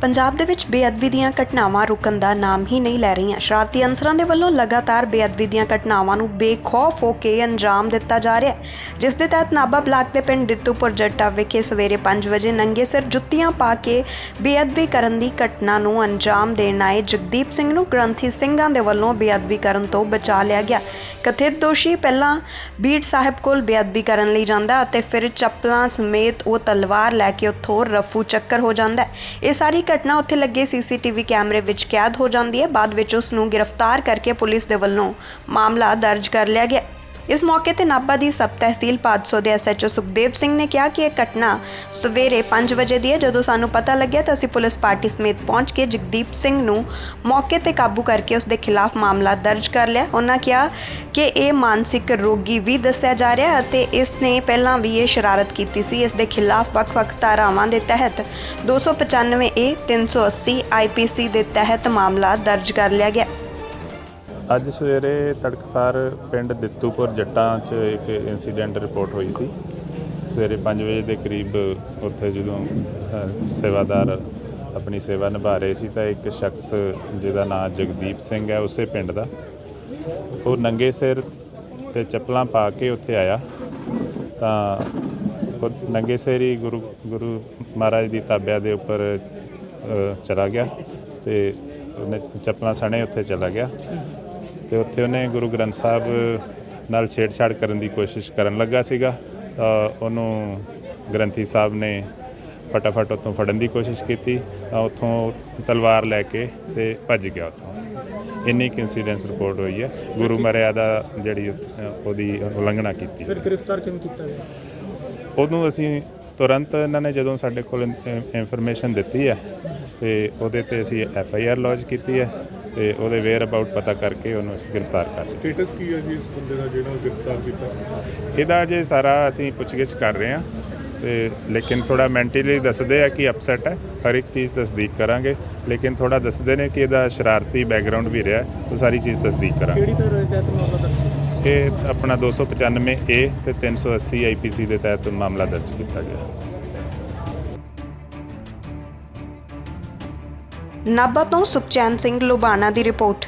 ਪੰਜਾਬ ਦੇ ਵਿੱਚ ਬੇਅਦਬੀ ਦੀਆਂ ਘਟਨਾਵਾਂ ਰੁਕਣ ਦਾ ਨਾਮ ਹੀ ਨਹੀਂ ਲੈ ਰਹੀਆਂ। ਸ਼ਰਾਰਤੀ ਅਨਸਰਾਂ ਦੇ ਵੱਲੋਂ ਲਗਾਤਾਰ ਬੇਅਦਬੀ ਦੀਆਂ ਘਟਨਾਵਾਂ ਨੂੰ ਬੇਖੌਫ ਹੋ ਕੇ ਅੰਜਾਮ ਦਿੱਤਾ ਜਾ ਰਿਹਾ ਹੈ। ਜਿਸ ਦੇ ਤਹਿਤ ਨਾਭਾ ਬਲਾਕ ਦੇ ਪਿੰਡ ਦਿੱਤੂਪੁਰ ਜੱਟਾ ਵਿਖੇ ਸਵੇਰੇ 5 ਵਜੇ ਨੰਗੇ ਸਿਰ ਜੁੱਤੀਆਂ ਪਾ ਕੇ ਬੇਅਦਬੀ ਕਰਨ ਦੀ ਘਟਨਾ ਨੂੰ ਅੰਜਾਮ ਦੇਣ ਆਏ ਜਗਦੀਪ ਸਿੰਘ ਨੂੰ ਗ੍ਰੰਥੀ ਸਿੰਘਾਂ ਦੇ ਵੱਲੋਂ ਬੇਅਦਬੀ ਕਰਨ ਤੋਂ ਬਚਾ ਲਿਆ ਗਿਆ। ਕਥਿਤ ਦੋਸ਼ੀ ਪਹਿਲਾਂ ਬੀੜ ਸਾਹਿਬ ਕੋਲ ਬੇਅਦਬੀ ਕਰਨ ਲਈ ਜਾਂਦਾ ਅਤੇ ਫਿਰ ਚੱਪਲਾਂ ਸਮੇਤ ਉਹ ਤਲਵਾਰ ਲੈ ਕੇ ਉੱਥੋਂ ਰਫੂ ਚੱਕਰ ਹੋ ਜਾਂਦਾ ਇਹ ਸਾਰੀ ਘਟਨਾ ਉੱਥੇ ਲੱਗੇ ਸੀਸੀਟੀਵੀ ਕੈਮਰੇ ਵਿੱਚ ਕੈਦ ਹੋ ਜਾਂਦੀ ਹੈ। ਬਾਅਦ ਵਿੱਚ ਉਸ ਨੂੰ ਗ੍ਰਿਫਤਾਰ ਕਰਕੇ ਪੁਲਿਸ ਦੇ ਵੱਲੋਂ ਮਾਮਲਾ ਦਰਜ ਕਰ ਲਿਆ ਗਿਆ। ਇਸ ਮੌਕੇ ਤੇ ਨਾਭਾ ਦੀ ਸਬ ਤਹਿਸੀਲ ਪਾਦਸੋ ਦੇ ਐਸਐਚਓ ਸੁਖਦੇਵ ਸਿੰਘ ਨੇ ਕਿਹਾ ਕਿ ਇਹ ਘਟਨਾ ਸਵੇਰੇ 5 ਵਜੇ ਦੀ ਹੈ। ਜਦੋਂ ਸਾਨੂੰ ਪਤਾ ਲੱਗਿਆ ਤਾਂ ਅਸੀਂ ਪੁਲਿਸ ਪਾਰਟੀ ਸਮੇਤ ਪਹੁੰਚ ਕੇ ਜਗਦੀਪ ਸਿੰਘ ਨੂੰ ਮੌਕੇ ਤੇ ਕਾਬੂ ਕਰਕੇ ਉਸ ਦੇ ਖਿਲਾਫ ਮਾਮਲਾ ਦਰਜ ਕਰ ਲਿਆ। ਉਹਨਾਂ ਕਿਹਾ ਕਿ ਇਹ ਮਾਨਸਿਕ ਰੋਗੀ ਵੀ ਦੱਸਿਆ ਜਾ ਰਿਹਾ ਅਤੇ ਇਸ ਨੇ ਪਹਿਲਾਂ ਵੀ ਇਹ ਸ਼ਰਾਰਤ ਕੀਤੀ ਸੀ। ਇਸ ਦੇ ਖਿਲਾਫ ਵੱਖ-ਵੱਖ ਧਾਰਾਵਾਂ ਦੇ ਤਹਿਤ 295 ਏ 380 ਆਈਪੀਸੀ ਦੇ ਤਹਿਤ ਮਾਮਲਾ ਦਰਜ ਕਰ ਲਿਆ ਗਿਆ। ਅੱਜ ਸਵੇਰੇ ਤੜਕਸਾਰ ਪਿੰਡ ਦਿੱਤੂਪੁਰ ਜੱਟਾਂ 'ਚ ਇੱਕ ਇਨਸੀਡੈਂਟ ਰਿਪੋਰਟ ਹੋਈ ਸੀ। ਸਵੇਰੇ 5 ਵਜੇ ਦੇ ਕਰੀਬ ਉੱਥੇ ਜਦੋਂ ਸੇਵਾਦਾਰ ਆਪਣੀ ਸੇਵਾ ਨਿਭਾ ਰਹੇ ਸੀ ਤਾਂ ਇੱਕ ਸ਼ਖਸ ਜਿਹਦਾ ਨਾਮ ਜਗਦੀਪ ਸਿੰਘ ਹੈ, ਉਸੇ ਪਿੰਡ ਦਾ। ਉਹ ਨੰਗੇ ਸਿਰ ਤੇ ਚੱਪਲਾਂ ਪਾ ਕੇ ਉੱਥੇ ਆਇਆ। ਤਾਂ ਉਹ ਨੰਗੇ ਸਿਰ ਹੀ ਗੁਰੂ ਗੁਰੂ ਮਹਾਰਾਜ ਦੀ ਤਾਬਿਆ ਦੇ ਉੱਪਰ ਚਲਾ ਗਿਆ ਤੇ ਉਹਨੇ ਚੱਪਲਾਂ ਸਣੇ ਉੱਥੇ ਚਲਾ ਗਿਆ। ਤੇ ਉੱਥੇ ਉਹਨੇ ਗੁਰੂ ਗ੍ਰੰਥ ਸਾਹਿਬ ਨਾਲ ਛੇੜਛਾੜ ਕਰਨ ਦੀ ਕੋਸ਼ਿਸ਼ ਕਰਨ ਲੱਗਾ ਸੀਗਾ। ਤਾਂ ਉਹਨੂੰ ਗ੍ਰੰਥੀ ਸਾਹਿਬ ਨੇ ਫਟਾਫਟ ਉੱਥੋਂ ਫੜਨ ਦੀ ਕੋਸ਼ਿਸ਼ ਕੀਤੀ। ਤਾਂ ਉੱਥੋਂ ਤਲਵਾਰ ਲੈ ਕੇ ਤੇ ਭੱਜ ਗਿਆ ਉੱਥੋਂ। ਇੰਨੀ ਕੁ ਇਨਸੀਡੈਂਸ ਰਿਪੋਰਟ ਹੋਈ ਹੈ। ਗੁਰੂ ਮਰਿਆਦਾ ਜਿਹੜੀ ਉਹਦੀ ਉਲੰਘਣਾ ਕੀਤੀ। ਫਿਰ ਗ੍ਰਿਫਤਾਰ ਕਿਵੇਂ ਕੀਤਾ ਗਿਆ? ਉਹਨੂੰ ਅਸੀਂ ਤੁਰੰਤ ਇਹਨਾਂ ਨੇ ਜਦੋਂ ਸਾਡੇ ਕੋਲ ਇਨਫੋਰਮੇਸ਼ਨ ਦਿੱਤੀ ਹੈ ਤੇ ਉਹਦੇ ਤੇ ਅਸੀਂ ਐਫ ਆਈ ਆਰ ਲੌਂਚ ਕੀਤੀ ਹੈ। ਤੇ ਉਹਦੇ ਵੇਅਰ ਅਬਾਊਟ ਪਤਾ ਕਰਕੇ ਉਹਨੂੰ ਅਸੀਂ ਗ੍ਰਿਫਤਾਰ ਕਰ ਲਿਆ। ਸਟੇਟਸ ਕੀ ਹੈ ਜੀ ਇਸ ਬੰਦੇ ਦਾ ਜਿਹੜਾ ਗ੍ਰਿਫਤਾਰ ਕੀਤਾ? ਇਹਦਾ ਜੇ ਸਾਰਾ ਅਸੀਂ ਪੁੱਛਗਿੱਛ ਕਰ ਰਹੇ ਹਾਂ ਤੇ ਲੇਕਿਨ ਥੋੜਾ ਮੈਂਟਲੀ ਦੱਸਦੇ ਆ ਕਿ ਅਪਸੈਟ ਹੈ ਹਰ ਇੱਕ ਚੀਜ਼ ਤਸਦੀਕ ਕਰਾਂਗੇ। ਲੇਕਿਨ ਥੋੜਾ ਦੱਸਦੇ ਨੇ ਕਿ ਇਹਦਾ ਸ਼ਰਾਰਤੀ ਬੈਕਗ੍ਰਾਉਂਡ ਵੀ ਰਿਹਾ ਉਹ ਸਾਰੀ ਚੀਜ਼ ਤਸਦੀਕ ਕਰਾਂਗੇ। ਕਿਹੜੀ ਤਰ੍ਹਾਂ ਦੇ ਮਾਮਲਾ ਦਰਜ ਇਹ ਆਪਣਾ 295 ਏ ਤੇ 380 ਆਈਪੀਸੀ ਦੇ ਤਹਿਤ ਮਾਮਲਾ ਦਰਜ ਕੀਤਾ ਗਿਆ। ਨਾਭਾ ਤੋਂ ਸੁਖਚੈਨ ਸਿੰਘ ਲੁਬਾਣਾ ਦੀ ਰਿਪੋਰਟ।